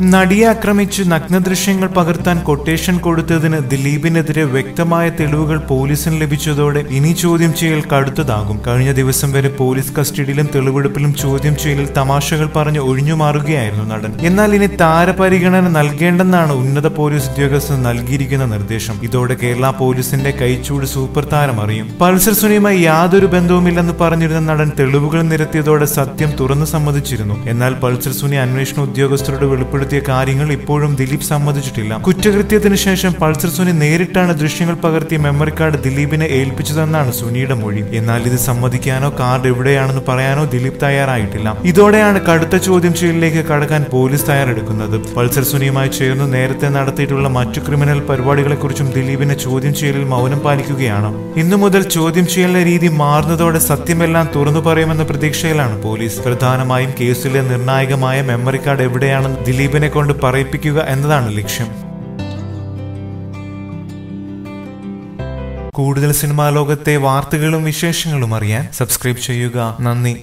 നടിയെ ആക്രമിച്ച് നഗ്നദൃശ്യങ്ങൾ പകർത്താൻ കൊട്ടേഷൻ കൊടുത്തതിന് ദിലീപിനെതിരെ വ്യക്തമായ തെളിവുകൾ പോലീസിന് ലഭിച്ചതോടെ ഇനി ചോദ്യം ചെയ്യൽ കടുത്തതാകും. കഴിഞ്ഞ ദിവസം വരെ പോലീസ് കസ്റ്റഡിയിലും തെളിവെടുപ്പിലും ചോദ്യം ചെയ്യലിൽ തമാശകൾ പറഞ്ഞ് ഒഴിഞ്ഞു മാറുകയായിരുന്നു നടൻ. എന്നാൽ ഇനി താരപരിഗണന നൽകേണ്ടെന്നാണ് ഉന്നത പോലീസ് ഉദ്യോഗസ്ഥർ നൽകിയിരിക്കുന്ന നിർദ്ദേശം. ഇതോടെ കേരള പോലീസിന്റെ കൈച്ചൂട് സൂപ്പർ താരം അറിയും. പൾസർ സുനിയുമായി യാതൊരു ബന്ധവുമില്ലെന്ന് പറഞ്ഞിരുന്ന നടൻ തെളിവുകൾ നിരത്തിയതോടെ സത്യം തുറന്നു സമ്മതിച്ചിരുന്നു. എന്നാൽ പൾസർ സുനി അന്വേഷണ ഉദ്യോഗസ്ഥരോട് വെളിപ്പെടുത്തിയ കാര്യങ്ങൾ ഇപ്പോഴും ദിലീപ് സമ്മതിച്ചിട്ടില്ല. കുറ്റകൃത്യത്തിന് ശേഷം പൾസർ സുനി നേരിട്ടാണ് ദൃശ്യങ്ങൾ പകർത്തിയ മെമ്മറി കാർഡ് ദിലീപിനെ ഏൽപ്പിച്ചതെന്നാണ് സുനിയുടെ മൊഴി. എന്നാൽ ഇത് സമ്മതിക്കാനോ കാർഡ് എവിടെയാണെന്ന് പറയാനോ ദിലീപ് തയ്യാറായിട്ടില്ല. ഇതോടെയാണ് കടുത്ത ചോദ്യം ചെയ്യലിലേക്ക് കടക്കാൻ പോലീസ് തയ്യാറെടുക്കുന്നത്. പൾസർ സുനിയുമായി ചേർന്ന് നേരത്തെ നടത്തിയിട്ടുള്ള മറ്റു ക്രിമിനൽ പരിപാടികളെക്കുറിച്ചും ദിലീപിനെ ചോദ്യം ചെയ്യലിൽ മൗനം പാലിക്കുകയാണ്. ഇന്നു മുതൽ ചോദ്യം ചെയ്യലിന്റെ രീതി മാറുന്നതോടെ സത്യമെല്ലാം തുറന്നു പറയുമെന്ന പ്രതീക്ഷയിലാണ് പോലീസ്. പ്രധാനമായും കേസിലെ നിർണായകമായ മെമ്മറി കാർഡ് എവിടെയാണെന്ന് ദിലീപിനെ കൊണ്ട് പറയിപ്പിക്കുക എന്നതാണ് ലക്ഷ്യം. കൂടുതൽ സിനിമാ ലോകത്തെ വാർത്തകളും വിശേഷങ്ങളും അറിയാൻ സബ്സ്ക്രൈബ് ചെയ്യുക. നന്ദി.